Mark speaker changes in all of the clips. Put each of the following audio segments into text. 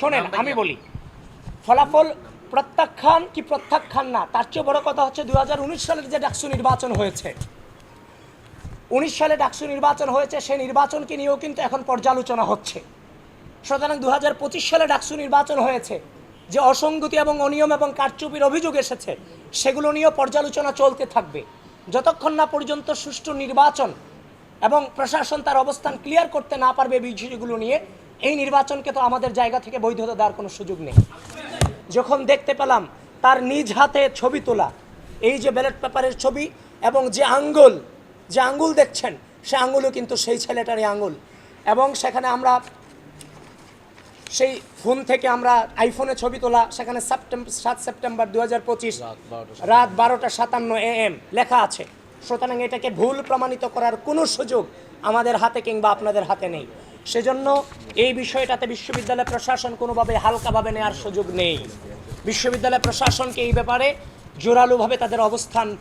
Speaker 1: শোনেন আমি বলি। ফলাফল প্রত্যাখ্যান কি প্রত্যাখ্যান না? তার চেয়ে বড় কথা হচ্ছে দু সালের যে ডাকসু নির্বাচন হয়েছে। উনিশ সালে ডাকসু নির্বাচন হয়েছে সেই নির্বাচনকে নিয়েও কিন্তু এখন পর্যালোচনা হচ্ছে। সুতরাং দু হাজার পঁচিশ সালে ডাকসু নির্বাচন হয়েছে যে অসঙ্গতি এবং অনিয়ম এবং কারচুপির অভিযোগ এসেছে সেগুলো নিয়েও পর্যালোচনা চলতে থাকবে। যতক্ষণ না পর্যন্ত সুষ্ঠু নির্বাচন এবং প্রশাসন তার অবস্থান ক্লিয়ার করতে না পারবে বিষয়গুলো নিয়ে এই নির্বাচনকে তো আমাদের জায়গা থেকে বৈধতা দেওয়ার কোনো সুযোগ নেই। যখন দেখতে পেলাম তার নিজ হাতে ছবি তোলা এই যে ব্যালট পেপারের ছবি এবং যে আঙ্গুল যে আঙ্গুল দেখছেন সে আঙ্গুলও কিন্তু সেই ছেলেটারই আঙ্গুল। এবং সেখানে আমরা সেই ফোন থেকে আমরা আইফোনে ছবি তোলা সেখানে সেপ্টেম্বর সাত সেপ্টেম্বর দু হাজার পঁচিশ রাত বারোটা সাতান্ন। এ এম লেখা আছে। সুতরাং এটাকে ভুল প্রমাণিত করার কোনো সুযোগ আমাদের হাতে কিংবা আপনাদের হাতে নেই। সেজন্য এই বিষয়টাতে বিশ্ববিদ্যালয় প্রশাসন কোনোভাবে হালকাভাবে নেওয়ার সুযোগ নেই। বিশ্ববিদ্যালয় প্রশাসনকে এই ব্যাপারে জোরালোভাবে তাদের অবস্থান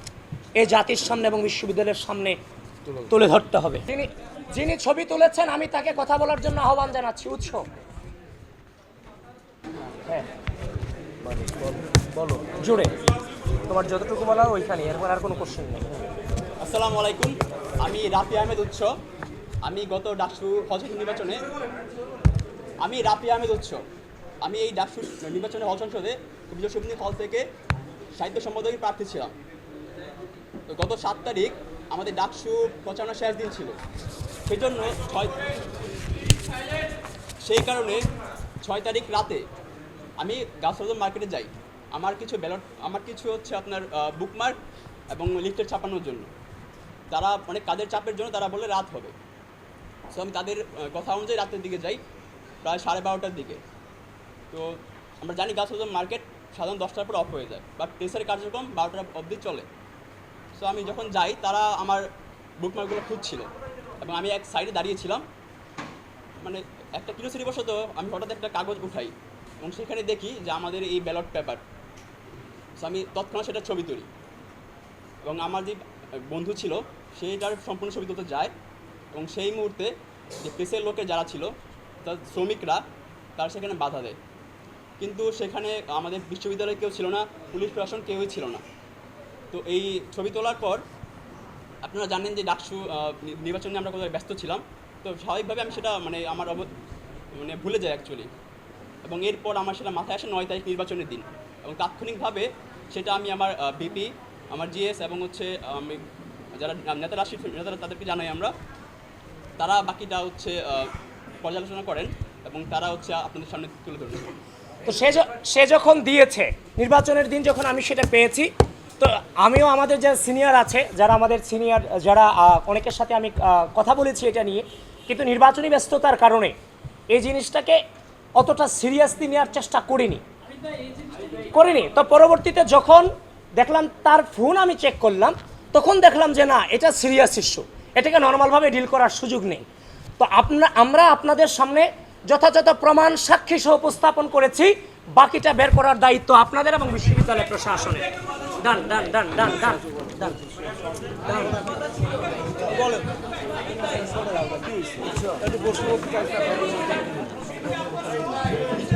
Speaker 1: এই জাতির সামনে এবং বিশ্ববিদ্যালয়ের সামনে তুলে ধরতে হবে। তিনি যিনি ছবি তুলেছেন, আমি তাকে কথা বলার জন্য আহ্বান জানাচ্ছি। উৎস। হ্যাঁ।
Speaker 2: বলো।
Speaker 1: জুড়ে
Speaker 2: তোমার যতটুকু বলা ওইখানে এরপর আর কোনো কোশ্চেন নেই।
Speaker 3: আসসালামু আলাইকুম। আমি রাফি আহমেদ উৎস। আমি গত ডাকসু হল নির্বাচনে, আমি রাফি আহমেদ উৎস আমি এই ডাকসু নির্বাচনে হল সংসদে বিজয় সমিতি হল থেকে সাহিত্য সম্পাদকের প্রার্থী ছিলাম। তো গত সাত তারিখ আমাদের ডাকসু প্রচারণা শেষ দিন ছিল। সেই জন্য ছয় সেই কারণে ছয় তারিখ রাতে আমি গাছরদম মার্কেটে যাই। আমার কিছু ব্যালট, আমার কিছু হচ্ছে আপনার বুকমার্ক এবং লিফটের ছাপানোর জন্য। তারা অনেক কাজের চাপের জন্য তারা বলে রাত হবে। সো আমি তাদের কথা অনুযায়ী রাতের দিকে যাই, প্রায় সাড়ে বারোটার দিকে। তো, আমরা জানি গাছরদম মার্কেট সাধারণ দশটার পর অফ হয়ে যায় বাট প্রেসের কার্যক্রম বারোটা অবধি চলে। সো আমি যখন যাই, তারা আমার বুকমার্কগুলো খুঁজছিল, এবং আমি এক সাইডে দাঁড়িয়েছিলাম মানে একটা কিলোসিটি বশত আমি হঠাৎ একটা কাগজ উঠাই, এবং সেখানে দেখি যে আমাদের এই ব্যালট পেপার সো আমি তৎক্ষণাৎ সেটা ছবি তুলি, এবং আমার যে বন্ধু ছিল সেইটার সম্পূর্ণ ছবি তুলতে যায় এবং সেই মুহূর্তে যে প্রেসের লোকে যারা ছিল, তার শ্রমিকরা তারা সেখানে বাধা দেয়। কিন্তু সেখানে আমাদের বিশ্ববিদ্যালয়ে কেউ ছিল না, পুলিশ প্রশাসন কেউই ছিল না। তো এই ছবি তোলার পর আপনারা জানেন যে ডাকসু নির্বাচনে আমরা কোথায় ব্যস্ত ছিলাম। তো স্বাভাবিকভাবে আমি সেটা মানে আমার অব মানে ভুলে যাই অ্যাকচুয়ালি এবং এরপর আমার সেটা মাথায় আসে নয় তারিখ নির্বাচনের দিন। এবং তাৎক্ষণিকভাবে সেটা আমি আমার বিপি, আমার জিএস এবং হচ্ছে আমি যারা নেতারা নেতারা তাদেরকে জানাই আমরা। তারা বাকিটা হচ্ছে পর্যালোচনা করেন এবং তারা হচ্ছে আপনাদের সামনে তুলে ধরেন
Speaker 1: তো সে সে যখন দিয়েছে, নির্বাচনের দিন যখন আমি সেটা পেয়েছি, তো আমিও আমাদের যে সিনিয়র আছে, যারা আমাদের সিনিয়র, যারা অনেকের সাথে আমি কথা বলেছি এটা নিয়ে, কিন্তু নির্বাচনী ব্যস্ততার কারণে এই জিনিসটাকে অতটা সিরিয়াসলি নেওয়ার চেষ্টা করিনি। করিনি। তো পরবর্তীতে যখন দেখলাম তার ফোন আমি চেক করলাম, তখন দেখলাম যে না, এটা সিরিয়াস ইস্যু এটাকে নর্মালভাবে ডিল করার সুযোগ নেই। তো আপনা, আমরা আপনাদের সামনে যথাযথ প্রমাণ সাক্ষী সহ উপস্থাপন করেছি, বাকিটা বের করার দায়িত্ব আপনাদের এবং বিশ্ববিদ্যালয় প্রশাসনের। ডান ডান ডান ডান ডান।